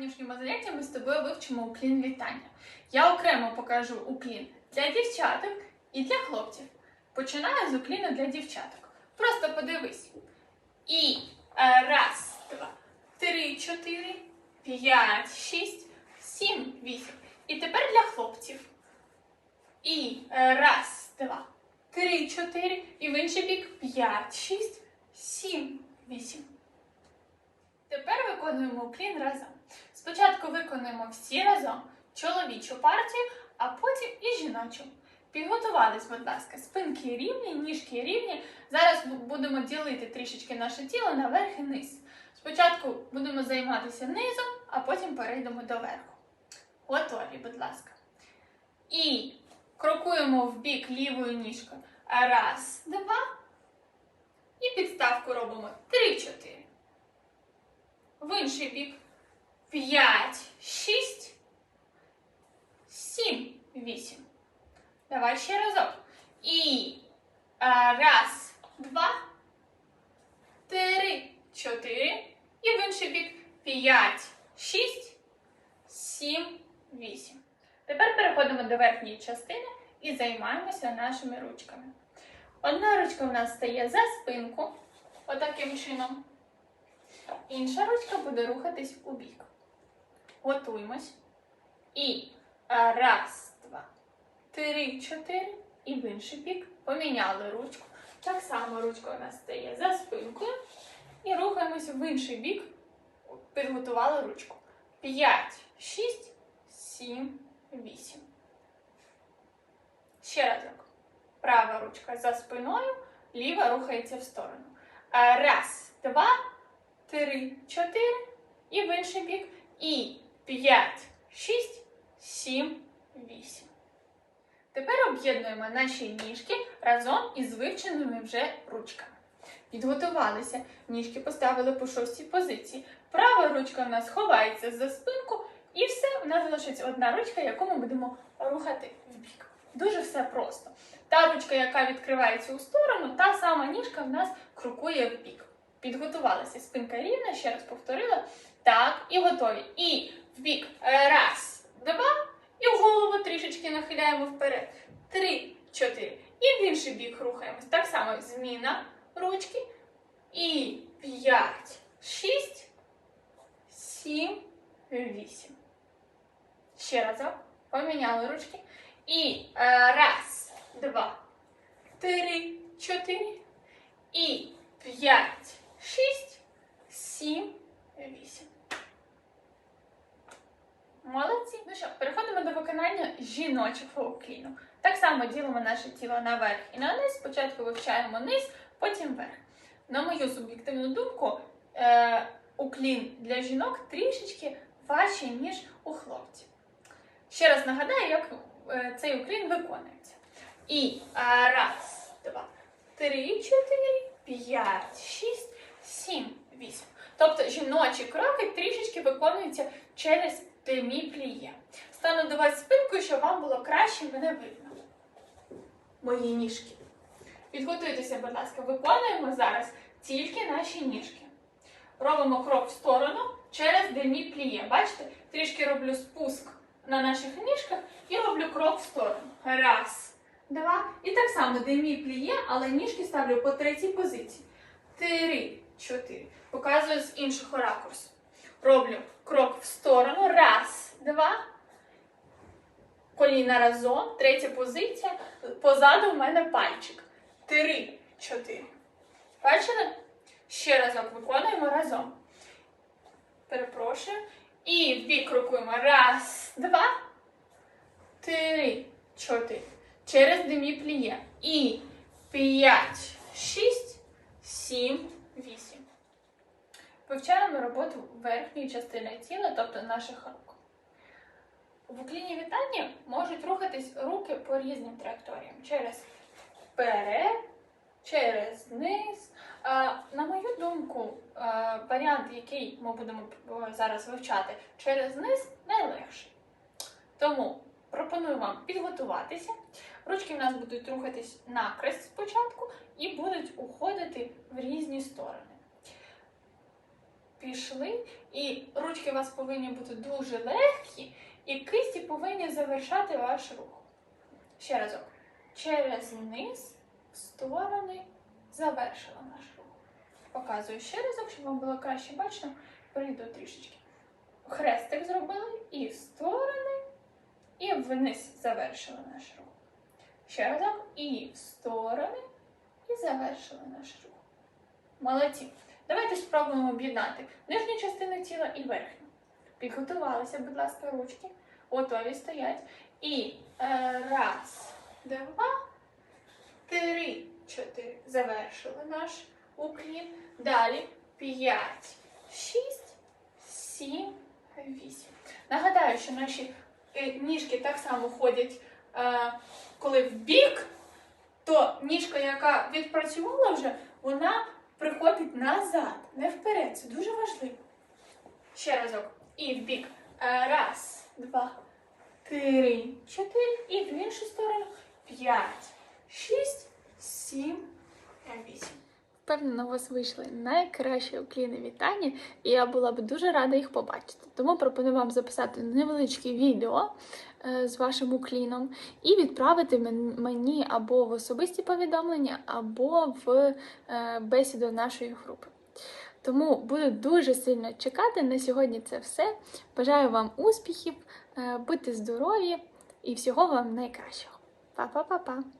сьогоднішньому занятті ми з тобою вивчимо уклін вітання. Я окремо покажу уклін для дівчаток і для хлопців. Починаю з укліну для дівчаток. Просто подивись. І е, раз, два, три, чотири, п'ять, шість, сім, вісім. І тепер для хлопців. І е, раз, два, три, чотири. І в інший бік п'ять, шість, сім, вісім. Тепер виконуємо уклін разом. Спочатку виконуємо всі разом чоловічу партію, а потім і жіночу. Підготувались, будь ласка, спинки рівні, ніжки рівні. Зараз будемо ділити трішечки наше тіло на верх і низ. Спочатку будемо займатися низом, а потім перейдемо до верху. Готові, будь ласка. І крокуємо в бік лівою ніжкою. Раз, два. І підставку робимо три-чотири. В інший бік. П'ять, шість, сім, вісім. Давай ще разок. І раз, два, три, чотири. І в інший бік. П'ять, шість, сім, вісім. Тепер переходимо до верхньої частини і займаємося нашими ручками. Одна ручка у нас стає за спинку, отаким чином. Інша ручка буде рухатись у бік. Готуємось. І раз, два, три, чотири. І в інший бік поміняли ручку. Так само ручка у нас стає за спинкою. І рухаємося в інший бік. Підготували ручку. П'ять, шість, сім, вісім. Ще разок. Права ручка за спиною, ліва рухається в сторону. Раз, два, три, чотири. І в інший бік. І п'ять, шість, сім, вісім. Тепер об'єднуємо наші ніжки разом із вивченими вже ручками. Підготувалися. Ніжки поставили по шостій позиції. Права ручка в нас ховається за спинку, і все, в нас залишиться одна ручка, яку ми будемо рухати в бік. Дуже все просто. Та ручка, яка відкривається у сторону, та сама ніжка в нас крокує в бік. Підготувалися. Спинка рівна, ще раз повторила. Так, і готові. І в бік. Раз, два. І в голову трішечки нахиляємо вперед. Три, чотири. І в інший бік рухаємось. Так само зміна ручки. І п'ять, шість, сім, вісім. Ще разок. Поміняли ручки. І е, раз, два, три, чотири. І п'ять, шість, сім, вісім. Молодці. Ну що, переходимо до виконання жіночого укліну. Так само ділимо наше тіло наверх і на низ. Спочатку вивчаємо низ, потім вверх. На мою суб'єктивну думку, е, уклін для жінок трішечки важчий, ніж у хлопців. Ще раз нагадаю, як е, цей уклін виконується. І е, раз, два, три, чотири, п'ять, шість, сім, вісім. Тобто жіночі кроки трішечки виконуються через демі-пліє. Стану до вас спинкою, щоб вам було краще мене видно. Мої ніжки. Підготуйтеся, будь ласка, виконуємо зараз тільки наші ніжки. Робимо крок в сторону через демі-пліє. Бачите, трішки роблю спуск на наших ніжках і роблю крок в сторону. Раз, два. І так само демі-пліє, але ніжки ставлю по третій позиції. Три, чотири. Показую з іншого ракурсу. Роблю крок в сторону. Раз, два. Коліна разом. Третя позиція. Позаду в мене пальчик. Три, чотири. Бачили? Ще разок виконуємо разом. Перепрошую. І в бік крокуємо. Раз, два, три, чотири. Через демі пліє. І п'ять, шість, сім, вісім. Вивчаємо роботу верхньої частини тіла, тобто наших рук. В укліні вітання можуть рухатись руки по різним траєкторіям. Через вперед, через низ. На мою думку, варіант, який ми будемо е, зараз вивчати через низ, найлегший. Тому пропоную вам підготуватися. Ручки в нас будуть рухатись накрест спочатку і будуть уходити в різні сторони. Пішли, і ручки у вас повинні бути дуже легкі, і кисті повинні завершати ваш рух. Ще разок. Через низ, в сторони, завершила наш рух. Показую ще разок, щоб вам було краще бачно. Перейду трішечки. Хрестик зробили і в сторони, і вниз завершили наш рух. Ще разок і в сторони, і завершили наш рух. Молодці. Давайте спробуємо об'єднати нижню частину тіла і верхню. Підготувалися, будь ласка, ручки. Готові стоять. І е, раз, два, три, чотири. Завершили наш уклін. Далі п'ять, шість, сім, вісім. Нагадаю, що наші е, ніжки так само ходять, е, коли в бік, то ніжка, яка відпрацювала вже, вона приходить назад, не вперед. Це дуже важливо. Ще разок. І в бік. Е, Раз, два, три, чотири. І в іншу сторону. П'ять, шість, сім, вісім. Впевнена, у вас вийшли найкращі укліни вітання, і я була б дуже рада їх побачити. Тому пропоную вам записати невеличке відео з вашим укліном і відправити мені або в особисті повідомлення, або в е, бесіду нашої групи. Тому буду дуже сильно чекати. На сьогодні це все. Бажаю вам успіхів, е, будьте здорові і всього вам найкращого. Па-па-па-па!